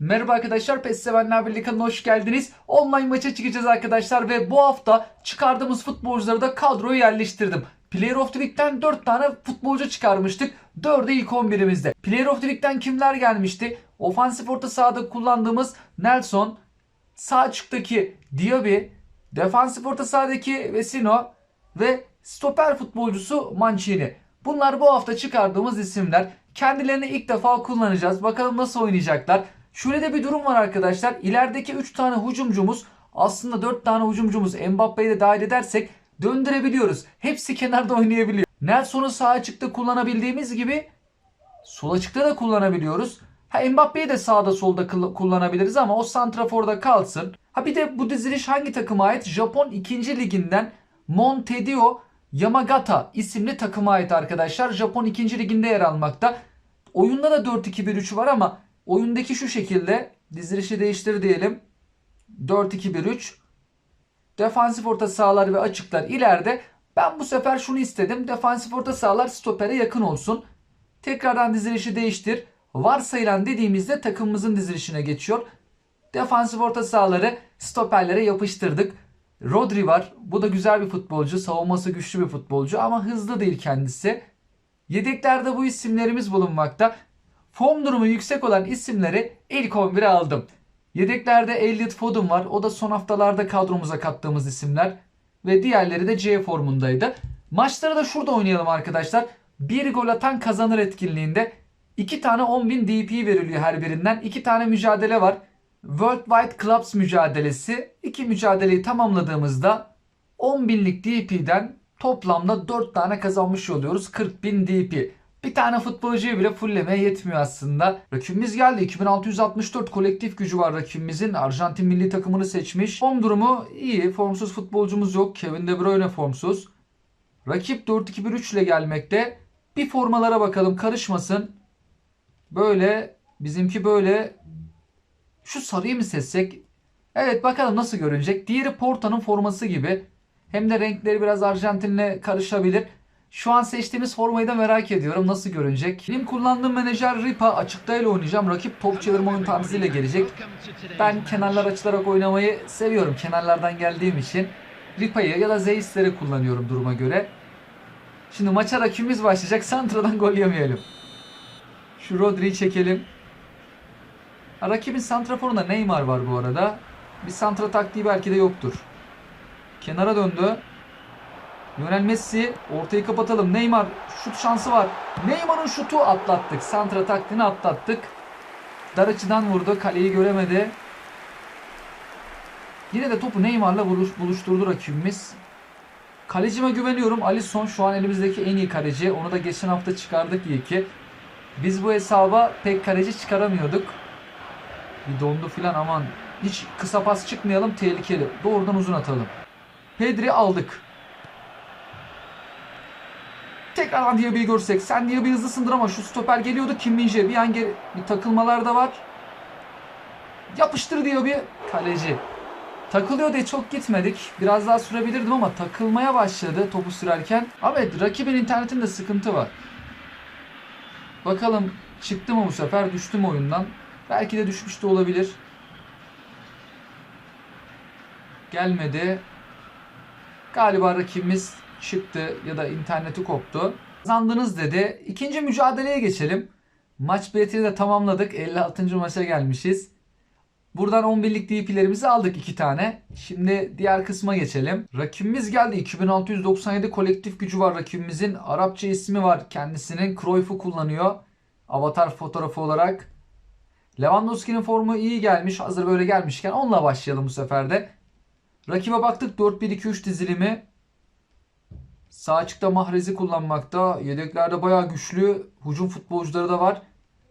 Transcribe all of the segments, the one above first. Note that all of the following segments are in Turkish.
Merhaba arkadaşlar, PES Sevenler Birliği kanalına hoş geldiniz. Online maça çıkacağız arkadaşlar ve bu hafta çıkardığımız futbolcuları da kadroya yerleştirdim. Player of the Week'ten 4 tane futbolcu çıkarmıştık. 4'ü ilk 11'imizde. Player of the Week'ten kimler gelmişti? Ofansif orta sahada kullandığımız Nelson, sağ açıktaki Diaby, defansif orta sahadaki Vesino ve stoper futbolcusu Mancini. Bunlar bu hafta çıkardığımız isimler. Kendilerini ilk defa kullanacağız. Bakalım nasıl oynayacaklar. Şöyle de bir durum var arkadaşlar. İlerideki 3 tane hücumcumuz aslında 4 tane hücumcumuz Mbappe'yi de dahil edersek döndürebiliyoruz. Hepsi kenarda oynayabiliyor. Nelson'u sağ açıkta kullanabildiğimiz gibi sol açıkta da kullanabiliyoruz. Ha Mbappe'yi de sağda solda kullanabiliriz ama o santraforda kalsın. Ha bir de bu diziliş hangi takıma ait? Japon 2. liginden Montedio Yamagata isimli takıma ait arkadaşlar. Japon 2. liginde yer almakta. Oyunda da 4-2-1-3 var ama oyundaki şu şekilde dizilişi değiştir diyelim. 4-2-1-3 Defansif orta sahalar ve açıklar ileride. Ben bu sefer şunu istedim. Defansif orta sahalar stopere yakın olsun. Tekrardan dizilişi değiştir. Varsayılan dediğimizde takımımızın dizilişine geçiyor. Defansif orta sahaları stoperlere yapıştırdık. Rodri var. Bu da güzel bir futbolcu. Savunması güçlü bir futbolcu ama hızlı değil kendisi. Yedeklerde bu isimlerimiz bulunmakta. Form durumu yüksek olan isimleri ilk 11'e aldım. Yedeklerde Elliot Foden var. O da son haftalarda kadromuza kattığımız isimler. Ve diğerleri de C formundaydı. Maçları da şurada oynayalım arkadaşlar. Bir gol atan kazanır etkinliğinde. 2 tane 10.000 DP veriliyor her birinden. 2 tane mücadele var. Worldwide Clubs mücadelesi. İki mücadeleyi tamamladığımızda 10.000'lik DP'den toplamda 4 tane kazanmış oluyoruz. 40.000 DP. Bir tane futbolcuyu bile fullemeye yetmiyor aslında. Rakibimiz geldi. 2664 kolektif gücü var rakibimizin. Arjantin milli takımını seçmiş. Form durumu iyi. Formsuz futbolcumuz yok. Kevin De Bruyne formsuz. Rakip 4-2-1-3 ile gelmekte. Bir formalara bakalım karışmasın. Böyle bizimki böyle şu sarıyı mı seçsek? Evet bakalım nasıl görünecek. Diğeri Porto'nun forması gibi. Hem de renkleri biraz Arjantin'le karışabilir. Şu an seçtiğimiz formayı da merak ediyorum. Nasıl görünecek? Benim kullandığım menajer Ripa açıktayla oynayacağım. Rakip top çevirme oyun tarzıyla gelecek. Ben kenarlar açılarak oynamayı seviyorum. Kenarlardan geldiğim için. Ripa'yı ya da Zeiss'leri kullanıyorum duruma göre. Şimdi maça rakibimiz başlayacak. Santra'dan gol yemeyelim. Şu Rodri'yi çekelim. Rakibin santraforunda Neymar var bu arada. Bir santra taktiği belki de yoktur. Kenara döndü. Lionel Messi ortayı kapatalım. Neymar şut şansı var. Neymar'ın şutu atlattık. Santra taktiğini atlattık. Dar açıdan vurdu. Kaleyi göremedi. Yine de topu Neymar'la buluş, buluşturdu rakibimiz. Kalecime güveniyorum. Alisson şu an elimizdeki en iyi kaleci. Onu da geçen hafta çıkardık iyi ki. Biz bu hesaba pek kaleci çıkaramıyorduk. Bir dondu filan aman. Hiç kısa pas çıkmayalım tehlikeli. Doğrudan uzun atalım. Pedri aldık. Tekrardan Diaby'i görsek. Sen Diaby hızlısındır ama şu stoper geliyordu. Kim Min-jae bir an geri, bir takılmalar da var. Yapıştır Diaby. Kaleci. Takılıyor diye çok gitmedik. Biraz daha sürebilirdim ama takılmaya başladı topu sürerken. Evet rakibin internetinde sıkıntı var. Bakalım çıktı mı bu sefer düştü mü oyundan. Belki de düşmüş de olabilir. Gelmedi. Galiba rakibimiz çıktı ya da interneti koptu. Kazandınız dedi. İkinci mücadeleye geçelim. Maç biletini de tamamladık. 56. maça gelmişiz. Buradan 11'lik DP'lerimizi aldık iki tane. Şimdi diğer kısma geçelim. Rakibimiz geldi. 2697 kolektif gücü var rakibimizin. Arapça ismi var kendisinin. Cruyff'u kullanıyor. Avatar fotoğrafı olarak. Lewandowski'nin formu iyi gelmiş. Hazır böyle gelmişken onunla başlayalım bu sefer de. Rakibe baktık 4-1-2-3 dizilimi. Sağ açıkta Mahrez'i kullanmakta. Yedeklerde bayağı güçlü hücum futbolcuları da var.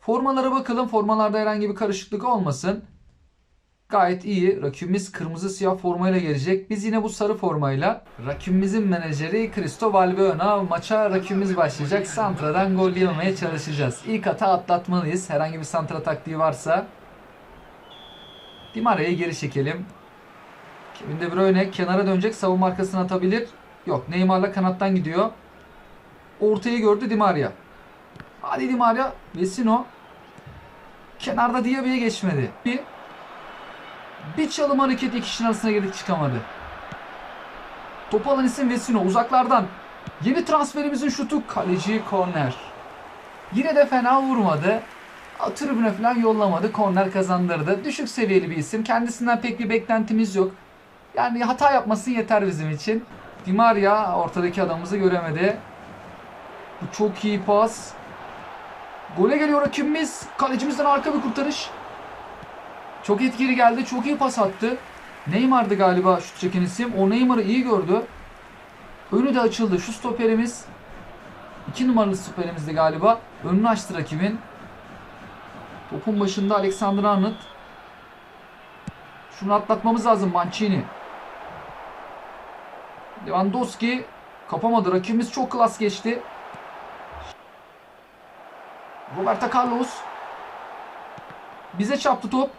Formalara bakalım. Formalarda herhangi bir karışıklık olmasın. Gayet iyi. Rakibimiz kırmızı siyah formayla gelecek. Biz yine bu sarı formayla. Rakibimizin menajeri Cristo Valbuena. Maça rakibimiz başlayacak. Santra'dan gol yememeye çalışacağız. İlk hata atlatmalıyız. Herhangi bir santra taktiği varsa. Di Maria'yı geri çekelim. Kevin De Bruyne kenara dönecek. Savunma arkasına atabilir. Yok Neymar'la kanattan gidiyor. Ortayı gördü Di Maria. Hadi Di Maria. Vesino. Kenarda Diaby'ye geçmedi. Bir, bir çalım hareketi iki kişinin arasına girdik çıkamadı. Topu alan isim Vesino uzaklardan. Yeni transferimizin şutu kaleci korner. Yine de fena vurmadı. Tribüne falan yollamadı. Korner kazandırdı. Düşük seviyeli bir isim. Kendisinden pek bir beklentimiz yok. Yani hata yapmasın yeter bizim için. Di Maria ortadaki adamımızı göremedi. Bu çok iyi pas. Gole geliyor rakibimiz. Kalecimizden arka bir kurtarış. Çok etkili geldi. Çok iyi pas attı. Neymar'dı galiba şut çeken isim. O Neymar'ı iyi gördü. Önü de açıldı. Şu stoperimiz 2 numaralı stoperimizdi galiba. Önünü açtı rakibin. Topun başında Alexander Arnold. Şunu atlatmamız lazım Mancini. Lewandowski kapamadı. Rakibimiz çok klas geçti. Roberto Carlos. Bize çarptı top.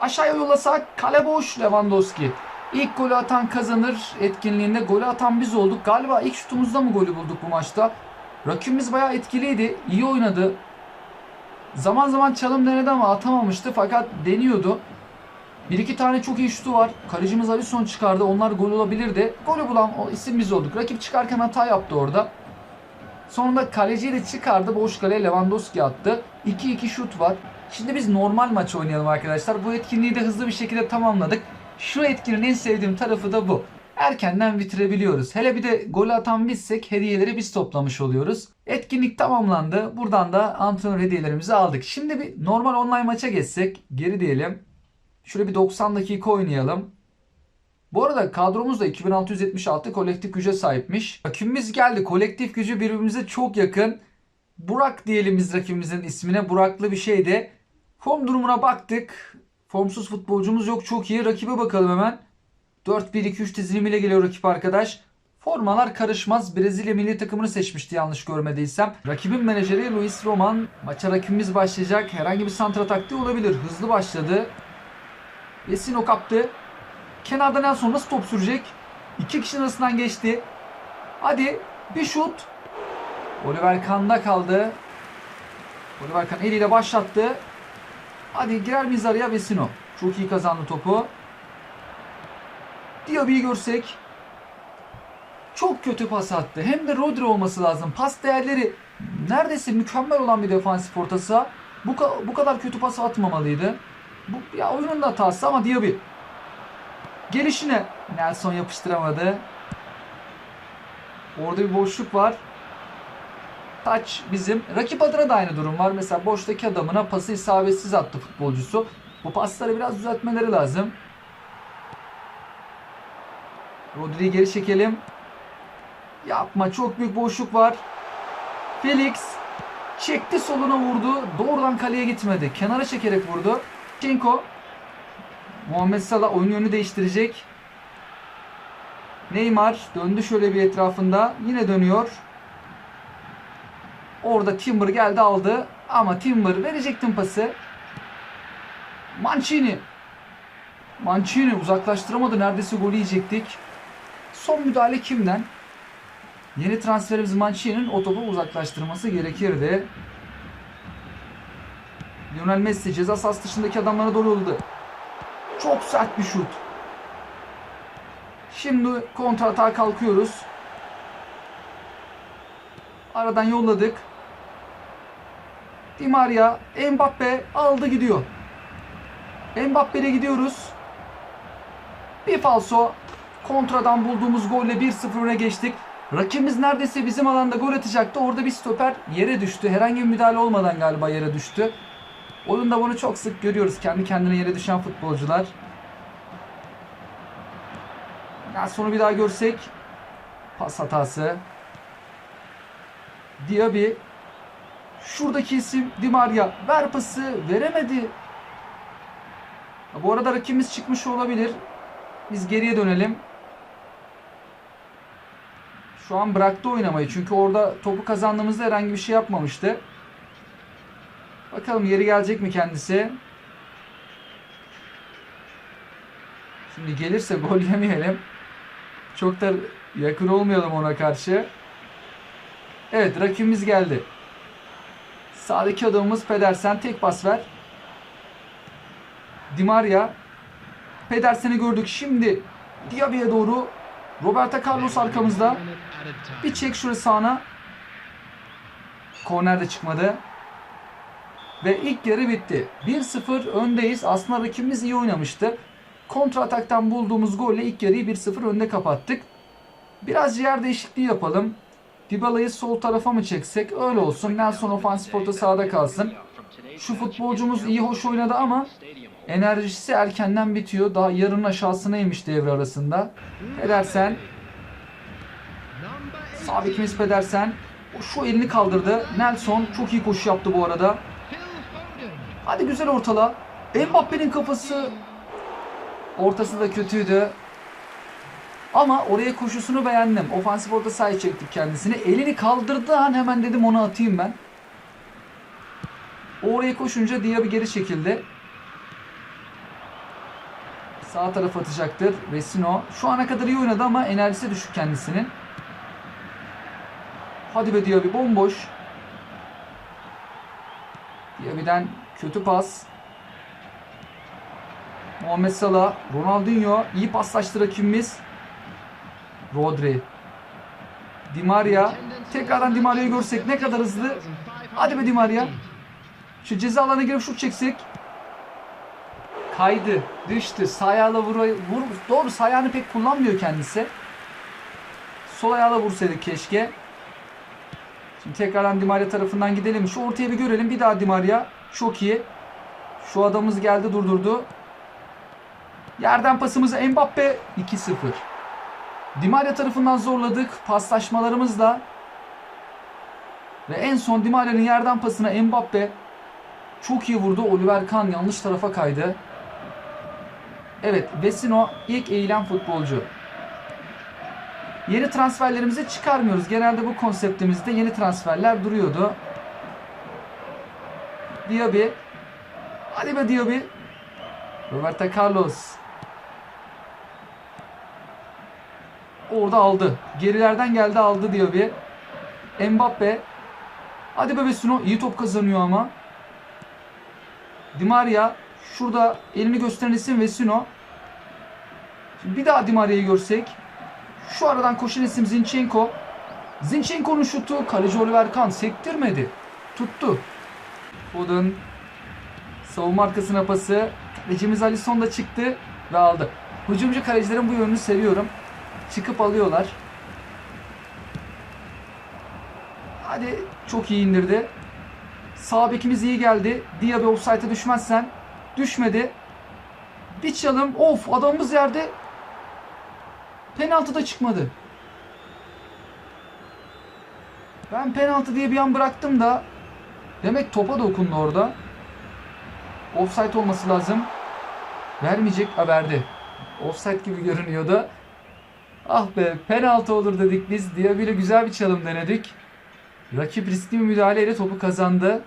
Aşağıya yollasak kale boş Lewandowski. İlk golü atan kazanır etkinliğinde golü atan biz olduk. Galiba ilk şutumuzda mı golü bulduk bu maçta? Rakibimiz bayağı etkiliydi. iyi oynadı. Zaman zaman çalım denedi ama atamamıştı fakat deniyordu. Bir iki tane çok iyi şutu var. Kalecimiz Alisson çıkardı. Onlar gol olabilirdi. Golü bulan o isim biz olduk. Rakip çıkarken hata yaptı orada. Sonunda kaleciyi de çıkardı. Boş kaleye Lewandowski attı. 2-2 şut var. Şimdi biz normal maç oynayalım arkadaşlar. Bu etkinliği de hızlı bir şekilde tamamladık. Şu etkinin en sevdiğim tarafı da bu. Erkenden bitirebiliyoruz. Hele bir de gol atan bizsek hediyeleri biz toplamış oluyoruz. Etkinlik tamamlandı. Buradan da antrenör hediyelerimizi aldık. Şimdi bir normal online maça geçsek. Geri diyelim. Şöyle bir 90 dakika oynayalım. Bu arada kadromuz da 2676 kolektif güce sahipmiş. Rakibimiz geldi. Kolektif gücü birbirimize çok yakın. Burak diyelim biz rakibimizin ismine. Buraklı bir şeydi. Form durumuna baktık. Formsuz futbolcumuz yok. Çok iyi. Rakibe bakalım hemen. 4-1-2-3 dizilimiyle geliyor rakip arkadaş. Formalar karışmaz. Brezilya milli takımını seçmişti yanlış görmediysem. Rakibin menajeri Luis Roman. Maça rakibimiz başlayacak. Herhangi bir santra taktiği olabilir. Hızlı başladı. Vesino kaptı. Kenardan en son nasıl top sürecek? İki kişinin arasından geçti. Hadi bir şut. Oliver Kahn'da kaldı. Oliver Kahn eliyle başlattı. Hadi girer miyiz araya Vesino. Çok iyi kazandı topu. Diaby'i görsek. Çok kötü pas attı. Hem de Rodri olması lazım. Pas değerleri neredeyse mükemmel olan bir defansif orta saha. Bu, bu kadar kötü pas atmamalıydı. Bu ya oyunun da hatası ama Diaby. Gelişine Nelson yapıştıramadı. Orada bir boşluk var. Taç bizim. Rakip adına da aynı durum var. Mesela boştaki adamına pası isabetsiz attı futbolcusu. Bu pasları biraz düzeltmeleri lazım. Rodri'yi geri çekelim. Yapma çok büyük boşluk var. Felix çekti soluna vurdu. Doğrudan kaleye gitmedi. Kenara çekerek vurdu. Çinko Muhammed Salah oyun yönünü değiştirecek. Neymar döndü şöyle bir etrafında. Yine dönüyor. Orada Timber geldi aldı. Ama Timber verecektim pası. Mancini. Mancini uzaklaştıramadı. Neredeyse golü yiyecektik. Son müdahale kimden? Yeni transferimiz Mancini'nin o topu uzaklaştırması gerekirdi. Lionel Messi ceza sahası dışındaki adamlara doğru yolladı. Çok sert bir şut. Şimdi kontra atağa kalkıyoruz. Aradan yolladık. Di Maria, Mbappe aldı gidiyor. Mbappe'ye gidiyoruz. Bir falso. Kontradan bulduğumuz golle 1-0 öne geçtik. Rakibimiz neredeyse bizim alanda gol atacaktı. Orada bir stoper yere düştü. Herhangi bir müdahale olmadan galiba yere düştü. Oyunda bunu çok sık görüyoruz. Kendi kendine yere düşen futbolcular. Ya sonu bir daha görsek. Pas hatası. Diaby. Şuradaki isim Di Maria. Ver pası. Veremedi. Bu arada rakibimiz çıkmış olabilir. Biz geriye dönelim. Şu an bıraktı oynamayı. Çünkü orada topu kazandığımızda herhangi bir şey yapmamıştı. Bakalım yeri gelecek mi kendisi? Şimdi gelirse gol yemeyelim. Çok da yakın olmayalım ona karşı. Evet rakibimiz geldi. Sağdaki adamımız Pedersen. Tek pas ver. Di Maria. Pedersen'i gördük. Şimdi Diaby'e doğru. Roberto Carlos arkamızda. Bir çek şurası sağına. Korner de çıkmadı. Ve ilk yarı bitti. 1-0 öndeyiz. Aslında rakibimiz iyi oynamıştı. Kontra ataktan bulduğumuz golle ilk yarıyı 1-0 önde kapattık. Biraz yer değişikliği yapalım. Dybala'yı sol tarafa mı çeksek? Öyle olsun. Nelson ofansif orta sahada kalsın. Şu futbolcumuz iyi hoş oynadı ama enerjisi erkenden bitiyor. Daha yarının aşağısına inmiş devre arasında. Pedersen. Sağ bekimiz Pedersen. Şu elini kaldırdı. Nelson çok iyi koşu yaptı bu arada. Hadi güzel ortala. Mbappe'nin kafası ortası da kötüydü. Ama oraya koşusunu beğendim. Ofansif orta sahaya çektik kendisini. Elini kaldırdığı an hemen dedim onu atayım ben. Oraya koşunca Diaby geri çekildi. Sağ taraf atacaktır. Vesino. Şu ana kadar iyi oynadı ama enerjisi düşük kendisinin. Hadi be Diaby bomboş. Diaby'den kötü pas. Muhammed Salah, Ronaldinho iyi paslaştı rakibimiz. Rodri. Di Maria. Tekrardan Di Maria'yı görsek ne kadar hızlı. Hadi be Di Maria. Şu ceza alanına girip şut çeksek. Kaydı. Düştü. Sağ ayağıyla vur, vur. Doğru sağ ayağını pek kullanmıyor kendisi. Sol ayağıyla vursaydık keşke. Şimdi tekrardan Di Maria tarafından gidelim. Şu ortaya bir görelim. Bir daha Di Maria. Çok iyi. Şu adamımız geldi durdurdu. Yerden pasımızı Mbappe 2-0. Di Maria tarafından zorladık paslaşmalarımızla. Ve en son Di Maria'nın yerden pasına Mbappe çok iyi vurdu. Oliver Kahn yanlış tarafa kaydı. Evet, Vesino ilk eğilen futbolcu. Yeni transferlerimizi çıkarmıyoruz. Genelde bu konseptimizde yeni transferler duruyordu. Diaby. Hadi be Diaby. Roberto Carlos. Orada aldı. Gerilerden geldi aldı Diaby. Mbappe. Hadi be Vesino. iyi top kazanıyor ama. Di Maria. Şurada elini gösteren isim Vesino. Şimdi bir daha Di Maria'yı görsek. Şu aradan koşan isim Zinchenko. Zinchenko'nun şutu kaleci Oliver Kahn sektirmedi. Tuttu. Foden savunma arkasına pası. Kalecimiz Alisson da çıktı ve aldı. Hücumcu kalecilerin bu yönünü seviyorum. Çıkıp alıyorlar. Hadi çok iyi indirdi. Sağ bekimiz iyi geldi. Diaby offside'a düşmezsen. Düşmedi. Bir çalım. Of adamımız yerde. Penaltı da çıkmadı. Ben penaltı diye bir an bıraktım da demek topa dokundu orada. Offside olması lazım. Vermeyecek. Ha verdi. Offside gibi görünüyordu. Ah be penaltı olur dedik biz. Diaby'le güzel bir çalım denedik. Rakip riskli bir müdahaleyle topu kazandı.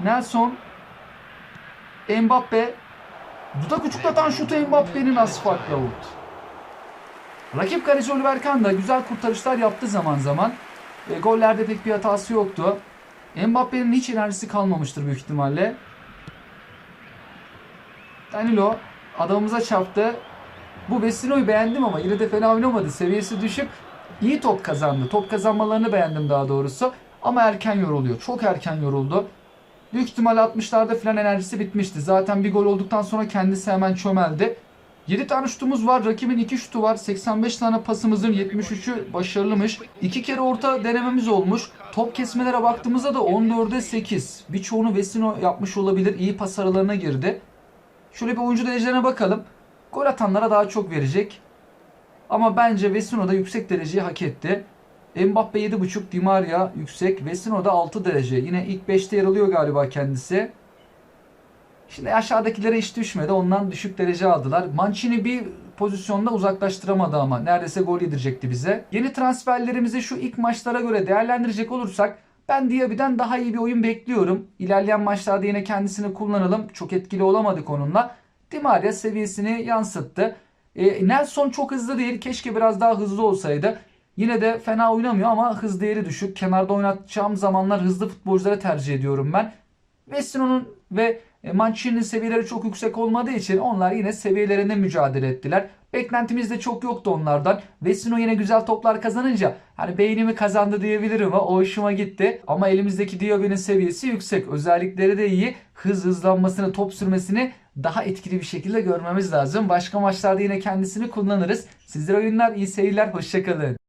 Nelson Mbappe dudak uçuklatan şutu Mbappe'nin az farkla vurdu. Rakip kaleci Oliver Kahn da güzel kurtarışlar yaptı zaman zaman. E, gollerde pek bir hatası yoktu. Mbappe'nin hiç enerjisi kalmamıştır büyük ihtimalle. Danilo adamımıza çarptı. Bu Vesino'yu beğendim ama yine de fena oynamadı. Seviyesi düşük. İyi top kazandı. Top kazanmalarını beğendim daha doğrusu. Ama erken yoruluyor. Çok erken yoruldu. Büyük ihtimalle 60'larda falan enerjisi bitmişti. Zaten bir gol olduktan sonra kendisi hemen çömeldi. 7 tane şutumuz var. Rakibin 2 şutu var. 85 tane pasımızın 73'ü başarılımış. 2 kere orta denememiz olmuş. Top kesmelere baktığımızda da 14'e 8. Birçoğunu Vesino yapmış olabilir. İyi pas aralarına girdi. Şöyle bir oyuncu derecelerine bakalım. Gol atanlara daha çok verecek. Ama bence Vesino da yüksek dereceyi hak etti. Mbappe 7.5, Di Maria yüksek. Vesino da 6 derece. Yine ilk 5'te yer alıyor galiba kendisi. Şimdi aşağıdakilere hiç düşmedi. Ondan düşük derece aldılar. Mancini bir pozisyonda uzaklaştıramadı ama. Neredeyse gol yedirecekti bize. Yeni transferlerimizi şu ilk maçlara göre değerlendirecek olursak ben Diaby'den daha iyi bir oyun bekliyorum. İlerleyen maçlarda yine kendisini kullanalım. Çok etkili olamadık onunla. Di Maria seviyesini yansıttı. E, Nelson çok hızlı değil. Keşke biraz daha hızlı olsaydı. Yine de fena oynamıyor ama hız değeri düşük. Kenarda oynatacağım zamanlar hızlı futbolcuları tercih ediyorum ben. Vecino'nun ve e, Mancini'nin seviyeleri çok yüksek olmadığı için onlar yine seviyelerinde mücadele ettiler. Beklentimiz de çok yoktu onlardan. Vecino yine güzel toplar kazanınca hani beynimi kazandı diyebilirim ama o hoşuma gitti. Ama elimizdeki Diogo'nun seviyesi yüksek. Özellikleri de iyi. Hız hızlanmasını, top sürmesini daha etkili bir şekilde görmemiz lazım. Başka maçlarda yine kendisini kullanırız. Sizlere oyunlar, iyi seyirler, hoşçakalın.